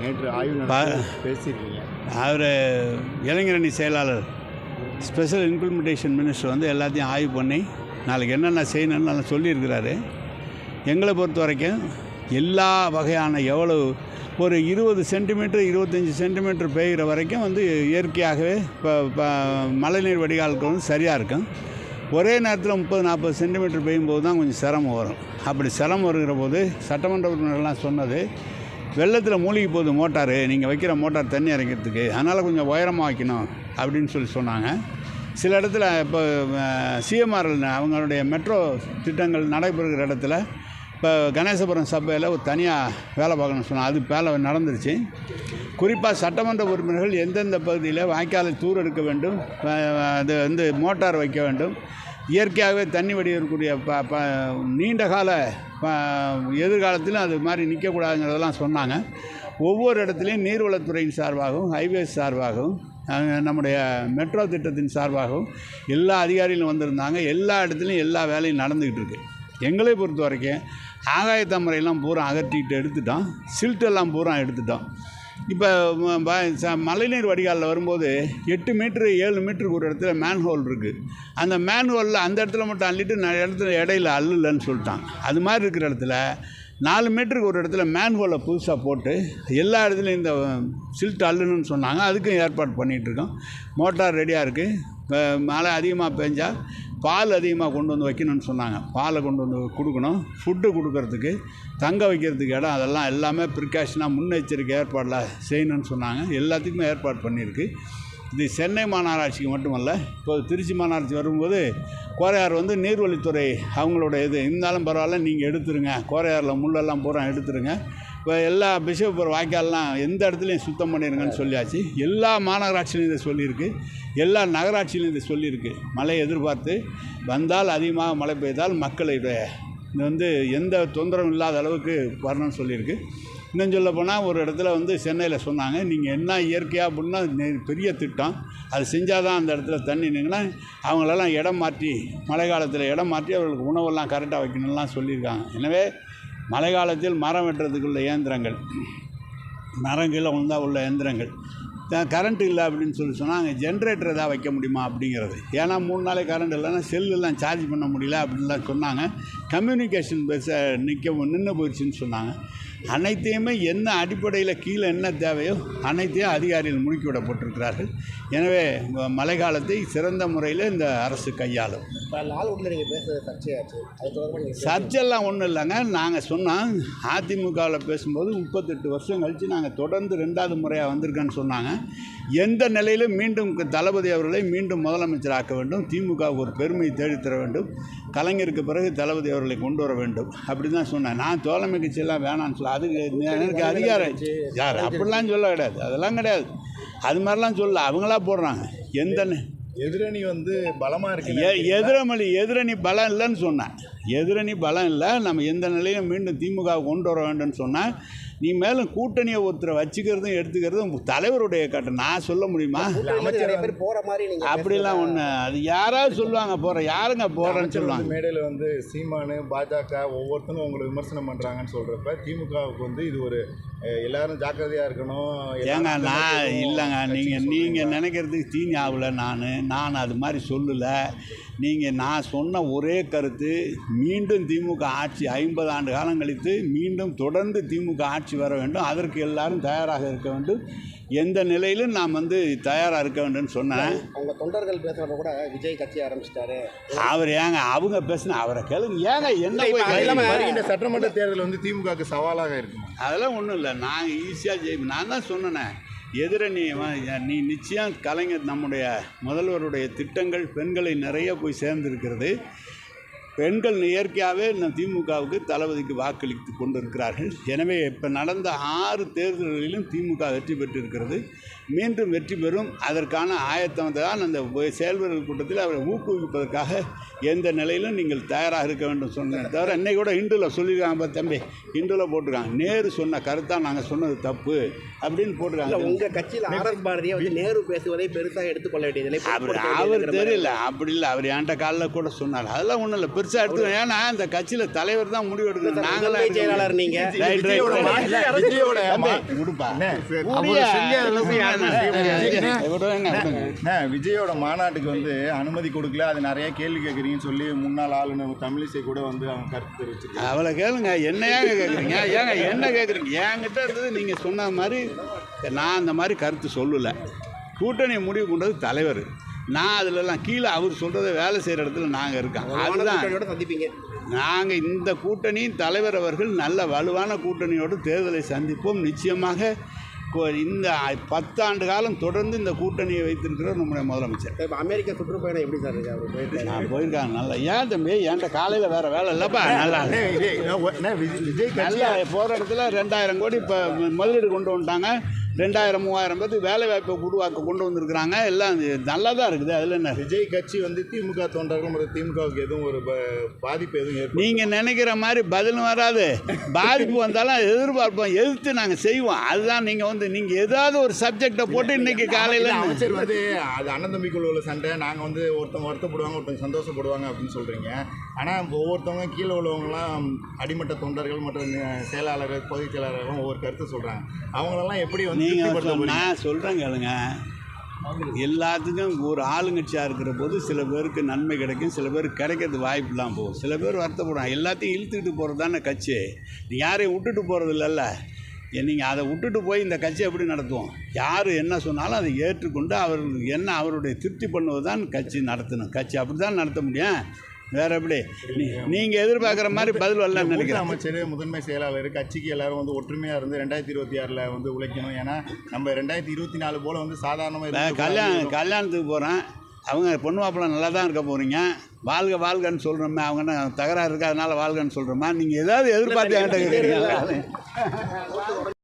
நேற்று ஆய்வு பேசியிருக்கீங்க. அவர் இளைஞரணி செயலாளர் ஸ்பெஷல் இம்ப்ளிமெண்டேஷன் மினிஸ்டர் வந்து எல்லாத்தையும் ஆய்வு பண்ணி நாளைக்கு என்னென்ன செய்யணும்னு நல்லா சொல்லியிருக்கிறாரு. எங்களை பொறுத்த வரைக்கும் எல்லா வகையான எவ்வளவு ஒரு இருபது சென்டிமீட்டர் இருபத்தஞ்சி சென்டிமீட்டர் பெய்கிற வரைக்கும் வந்து இயற்கையாகவே இப்போ மழைநீர் வடிகாலுக்கு வந்து சரியாக இருக்கும். ஒரே நேரத்தில் முப்பது நாற்பது சென்டிமீட்டர் பெய்யும்போது தான் கொஞ்சம் சிரமம் வரும். அப்படி சிரமம் வருகிற போது சட்டமன்ற உறுப்பினர்லாம் சொன்னது வெள்ளத்தில் மூழ்கி போகுது மோட்டார். நீங்கள் வைக்கிற மோட்டார் தண்ணி இறக்கிறதுக்கு. அதனால் கொஞ்சம் உயரமாக வைக்கணும் அப்படின்னு சொல்லி சொன்னாங்க. சில இடத்துல இப்போ சிஎம்ஆர்எல் அவங்களுடைய மெட்ரோ திட்டங்கள் நடைபெறுகிற இடத்துல இப்போ கணேசபுரம் சபையில் ஒரு தனியாக வேலை பார்க்கணும்னு சொன்னால் அது வேலை நடந்துருச்சு. குறிப்பாக சட்டமன்ற உறுப்பினர்கள் எந்தெந்த பகுதியில் வாய்க்காலை தூர் எடுக்க வேண்டும் அது வந்து மோட்டார் வைக்க வேண்டும் இயற்கையாகவே தண்ணி வடிவக்கூடிய ப ப நீண்ட கால ப எதிர்காலத்திலும் அது மாதிரி நிற்கக்கூடாதுங்கிறதெல்லாம் சொன்னாங்க. ஒவ்வொரு இடத்துலையும் நீர்வளத்துறையின் சார்பாகவும் ஹைவேஸ் சார்பாகவும் நம்முடைய மெட்ரோ திட்டத்தின் சார்பாகவும் எல்லா அதிகாரிகளும் வந்திருந்தாங்க. எல்லா இடத்துலையும் எல்லா வேலையும் நடந்துக்கிட்டு இருக்கு. எங்களை பொறுத்த வரைக்கும் ஆகாய தாமரையெல்லாம் பூரா அகற்றிக்கிட்டு எடுத்துட்டோம். சில்ட்டெல்லாம் பூரா எடுத்துட்டோம். இப்போ மழைநீர் வடிகாலில் வரும்போது எட்டு மீட்ரு ஏழு மீட்டருக்கு ஒரு இடத்துல மேன்ஹோல் இருக்குது அந்த மேன்ஹோலில் அந்த இடத்துல மட்டும் அள்ளிட்டு நான் இடத்துல இடையில அள்ளலன்னு சொல்லிட்டான். அது மாதிரி இருக்கிற இடத்துல நாலு மீட்டருக்கு ஒரு இடத்துல மேன்ஹோலை புதுசாக போட்டு எல்லா இடத்துலையும் இந்த சில்ட் அள்ளணும்னு சொன்னாங்க. அதுக்கும் ஏற்பாடு பண்ணிகிட்ருக்கோம் மோட்டார் ரெடியாக இருக்குது மழை அதிகமாக பெஞ்சால் பால் அதிகமாக கொண்டு வந்து வைக்கணும்னு சொன்னாங்க. பாலை கொண்டு வந்து கொடுக்கணும். ஃபுட்டு கொடுக்கறதுக்கு தங்க வைக்கிறதுக்கு இடம் அதெல்லாம் எல்லாமே ப்ரிகாஷனாக முன்னெச்சரிக்கை ஏற்பாடில் செய்யணும்னு சொன்னாங்க. எல்லாத்துக்குமே ஏற்பாடு பண்ணியிருக்கு. இது சென்னை மாநகராட்சிக்கு மட்டுமல்ல இப்போ திருச்சி மாநகராட்சி வரும்போது கோரையார் வந்து நீர்வழித்துறை அவங்களோட இது. இருந்தாலும் பரவாயில்ல நீங்கள் எடுத்துருங்க. கோரையாரில் முள்ளெல்லாம் பூரா எடுத்துருங்க. இப்போ எல்லா பிஷப்புரம் வாய்க்கால்லாம் எந்த இடத்துலையும் சுத்தம் பண்ணிடுங்கன்னு சொல்லியாச்சு. எல்லா மாநகராட்சியிலும் இதை சொல்லியிருக்கு. எல்லா நகராட்சியிலும் இதை சொல்லியிருக்கு. மழையை எதிர்பார்த்து வந்தால் அதிகமாக மழை பெய்தால் மக்களுடைய இது வந்து எந்த தொந்தரவும் இல்லாத அளவுக்கு வரணும்னு சொல்லியிருக்கு. இன்னும் சொல்ல போனால் ஒரு இடத்துல வந்து சென்னையில் சொன்னாங்க. நீங்கள் என்ன இயற்கையாக அப்படின்னா பெரிய திட்டம். அது செஞ்சால் தான் அந்த இடத்துல தண்ணி நின்னா அவங்களெல்லாம் இடம் மாற்றி மழை காலத்தில் இடம் மாற்றி அவர்களுக்கு உணவெல்லாம் கரெக்டாக வைக்கணும்லாம் சொல்லியிருக்காங்க. எனவே மழை காலத்தில் மரம் வெட்டுறதுக்குள்ள இயந்திரங்கள். மரம் கீழே விழுந்தா உள்ள இயந்திரங்கள். கரண்ட் இல்லை அப்படின்னு சொல்லி சொன்னால் அங்கே ஜென்ரேட்டர் எதாவது வைக்க முடியுமா அப்படிங்கிறது. ஏன்னா மூணு நாளைக்கு கரண்ட் இல்லைன்னா செல்லெல்லாம் சார்ஜ் பண்ண முடியல அப்படின்லாம் சொன்னாங்க. கம்யூனிகேஷன் பேச நிற்க நின்று போயிடுச்சுன்னு சொன்னாங்க. அனைத்தையுமே என்ன அடிப்படையில் கீழே என்ன தேவையோ அனைத்தையும் அதிகாரிகள் முடுக்கி விடப்பட்டிருக்கிறார்கள் எனவே ம- மழை காலத்தை சிறந்த முறையில் இந்த அரசு கையாளும். சர்ச்செல்லாம் ஒன்றும் இல்லைங்க. நாங்கள் சொன்னோம் அதிமுகவில் பேசும்போது முப்பத்தெட்டு வருஷம் கழித்து நாங்கள் தொடர்ந்து ரெண்டாவது முறையாக வந்திருக்கேன்னு சொன்னாங்க. எந்த நிலையிலும் மீண்டும் தளபதி அவர்களை மீண்டும் முதலமைச்சர் ஆக்க வேண்டும்? திமுகவுக்கு ஒரு பெருமை தேடித்தர வேண்டும். கலைஞருக்கு பிறகு தளபதி அவர்களை கொண்டு வர வேண்டும். அப்படி தான் சொன்னேன். நான் தோழமை கட்சியெல்லாம் வேணான்னு சொல்ல அதுக்கு எனக்கு அதிகாரம். யார்? அப்படிலாம் சொல்ல கிடையாது. அதெல்லாம் கிடையாது. அது மாதிரிலாம் சொல்ல அவங்களா போடுறாங்க. எந்த எதிரணி வந்து பலமாக இருக்கு. எ- எதிரமளி எதிரணி பலம் இல்லைன்னு சொன்னேன் எதிரணி பலம் இல்லை. நம்ம எந்த நிலையும் மீண்டும் திமுக கொண்டு வர வேண்டும்னு சொன்னேன் நீ மேலும் கூட்டணியை ஒருத்தரை வச்சுக்கிறதும் எடுத்துக்கிறதும் தலைவருடைய கட்ட நான் சொல்ல முடியுமா? அப்படிலாம் ஒன்று அது யாராவது சொல்லுவாங்க போகிற யாருங்க போகிறேன்னு சொல்லுவாங்க. மேடையில் வந்து சீமானு பாஜக ஒவ்வொருத்தரும் உங்களை விமர்சனம் பண்ணுறாங்கன்னு சொல்கிறப்ப திமுகவுக்கு வந்து இது ஒரு எல்லாரும் ஜாக்கிரதையாக இருக்கணும். ஏங்க நான் இல்லைங்க நீங்கள்? நீங்கள் நினைக்கிறதுக்கு தீ ஞாபகம் நான். நான் அது மாதிரி சொல்லலை. நீங்கள் நான் சொன்ன ஒரே கருத்து மீண்டும் திமுக ஆட்சி ஐம்பது ஆண்டு காலம் கழித்து மீண்டும் தொடர்ந்து திமுக ஆட்சி வர வேண்டும். அதற்கு எல்லாரும் தயாராக இருக்க வேண்டும். எந்த நிலையிலும் நாம் வந்து தயாராக இருக்க வேண்டும்னு சொன்னேன். அவங்க தொண்டர்கள் பேசுகிறப்ப கூட விஜய் கட்சி ஆரம்பிச்சிட்டாரு. அவர் ஏங்க அவங்க பேசுனா அவரை கேளுங்க. ஏங்க என்ன வருகின்ற சட்டமன்ற தேர்தல் வந்து திமுகவுக்கு சவாலாக இருக்குமா? அதெல்லாம் ஒன்றும் இல்லை. நாங்கள் ஈஸியாக ஜெயிப்போம் நான் தான் சொன்னேனே எதிரணி நீ நிச்சயம் கலைஞர் நம்முடைய முதல்வருடைய திட்டங்கள் பெண்களை நிறைய போய் சேர்ந்துருக்கிறது. பெண்கள் இயற்கையாகவே நம் திமுகவுக்கு தளபதிக்கு வாக்களித்து கொண்டிருக்கிறார்கள். எனவே இப்போ நடந்த ஆறு தேர்தல்களிலும் திமுக வெற்றி பெற்றிருக்கிறது. மீண்டும் வெற்றி பெறும். அதற்கான ஆயத்தம் தான் அந்த செயல்வீரர்கள் கூட்டத்தில் அவரை ஊக்குவிப்பதற்காக எந்த நிலையிலும் நீங்கள் தயாராக இருக்க வேண்டும் சொன்னேன் தவிர இன்னைக்கு கூட இந்துல சொல்லியிருக்காங்க தம்பி. இந்துல போட்டிருக்காங்க. நேரு சொன்ன கருத்தாக நாங்கள் சொன்னது தப்பு அப்படின்னு போட்டிருக்காங்க. உங்க கட்சியில் ஆர் எஸ் பாரதியை வந்து நேரு பேசுவதை பெருசாக எடுத்துக்கொள்ள வேண்டியதில்லை. அவர் தெரியல. அப்படி இல்லை. அவர் என்கிட்ட காலில் கூட சொன்னார். அதெல்லாம் ஒன்றும் இல்லை. பெருசாக எடுத்து ஏன்னா இந்த கட்சியில் தலைவர் தான் முடிவு எடுக்கணும். நாங்களாம் செயலாளர் முடியாது. நீங்க. ரைட், ரைட், விஜயோட மாநாட்டுக்கு வந்து அனுமதி கொடுக்கல. அது நிறைய கேள்வி கேட்குறீங்கன்னு சொல்லி முன்னாள் ஆளுநர் தமிழிசை கூட வந்து அவங்க கருத்து தெரிவிச்சிருக்காங்க. அவளை கேளுங்க. என்ன ஏங்க கேட்குறீங்க? ஏங்க என்ன கேட்குறீங்க? என்கிட்ட இருந்தது நீங்கள் சொன்ன மாதிரி நான் அந்த மாதிரி கருத்து சொல்லலை. கூட்டணி முடிவு கொண்டது தலைவர். நான் அதிலலாம் கீழே அவர் சொல்கிறத வேலை செய்கிற இடத்துல நாங்கள் இருக்கோம். அதுதான். சந்திப்பீங்க. நாங்கள் இந்த கூட்டணி தலைவர் அவர்கள் நல்ல வலுவான கூட்டணியோடு தேர்தலை சந்திப்போம். நிச்சயமாக இந்த பத்தாண்டு காலம் தொடர்ந்து இந்த கூட்டணியை வைத்திருக்கிறவர் நம்முடைய முதலமைச்சர். இப்போ அமெரிக்கா சுற்றுப்பயணம் எப்படி சார் இருக்கு? நான் போயிருக்காங்க. நல்லா ஏன் தம்பி? என்கிட்ட காலையில் வேறு வேலை இல்லைப்பா. நல்லா விஜய் நல்லா போகிற இடத்துல ரெண்டாயிரம் கோடி இப்போ முதலீடு கொண்டு வந்துட்டாங்க. ரெண்டாயிரம் மூவாயிரம் பேருக்கு வேலை வாய்ப்பை உருவாக்க கொண்டு வந்திருக்கிறாங்க. எல்லாம் நல்லா தான் இருக்குது. அதில் என்ன? விஜய் கட்சி வந்து திமுக தொண்டர்கள் மற்றும் திமுகவுக்கு எதுவும் ஒரு பாதிப்பு எதுவும் நீங்கள் நினைக்கிற மாதிரி பதிலும் வராது. பாதிப்பு வந்தாலும் எதிர்பார்ப்போம். எதிர்த்து நாங்கள் செய்வோம். அதுதான் நீங்கள் வந்து நீங்கள் ஏதாவது ஒரு சப்ஜெக்டை போட்டு இன்னைக்கு காலையில் அமைச்சர் வந்து அது அண்ணன் தம்பிக்குள்ள உள்ள சண்டை நாங்கள் வந்து ஒருத்தவங்க வருத்தப்படுவாங்க ஒருத்தவங்க சந்தோஷப்படுவாங்க அப்படின்னு சொல்கிறீங்க ஆனால் ஒவ்வொருத்தவங்க கீழே உள்ளவங்கலாம் அடிமட்ட தொண்டர்கள் மற்றும் செயலாளர்கள் பொதுச் செயலாளர்களும் ஒவ்வொரு கருத்து சொல்கிறாங்க அவங்களெல்லாம் எப்படி வந்து நீங்கள்? நான் சொல்கிறேன் கேளுங்க. எல்லாத்துக்கும் ஒரு ஆளுங்கட்சியாக இருக்கிற போது சில பேருக்கு நன்மை கிடைக்கும் சில பேருக்கு கிடைக்கிறது வாய்ப்பு இல்லாமல் போகும். சில பேர் வருத்தப்படுறாங்க எல்லாத்தையும் இழுத்துக்கிட்டு போகிறது தானே கட்சி. நீ யாரையும் விட்டுட்டு போகிறது இல்லைல்ல நீங்கள் அதை விட்டுட்டு போய் இந்த கட்சி எப்படி நடத்துவோம்? யார் என்ன சொன்னாலும் அதை ஏற்றுக்கொண்டு அவர் என்ன அவருடைய திருப்தி பண்ணுவது தான் கட்சி நடத்தணும். கட்சி அப்படி தான் நடத்த முடியும். வேற எப்படி? நீங்கள் எதிர்பார்க்குற மாதிரி பதில் வரலன்னு மூத்த நினைக்கிறேன். அமைச்சர் முதன்மை செயலாளர் கட்சிக்கு எல்லாரும் வந்து ஒற்றுமையாக இருந்து ரெண்டாயிரத்தி இருபத்தி ஆறில் வந்து உழைக்கணும். ஏன்னா நம்ம ரெண்டாயிரத்தி இருபத்தி நாலு போல் வந்து சாதாரணமாக கல்யாணம் கல்யாணத்துக்கு போகிறேன் அவங்க பொண்ணு மாப்பிள்ளை நல்லா தான் இருக்க போகிறீங்க வாழ்க வாழ்கன்னு சொல்கிறோமே அவங்க என்ன தகராறு இருக்கா? அதனால வாழ்கன்னு சொல்கிறோமா நீங்கள் ஏதாவது எதிர்பார்த்து என்கிட்ட கேட்குறீங்களா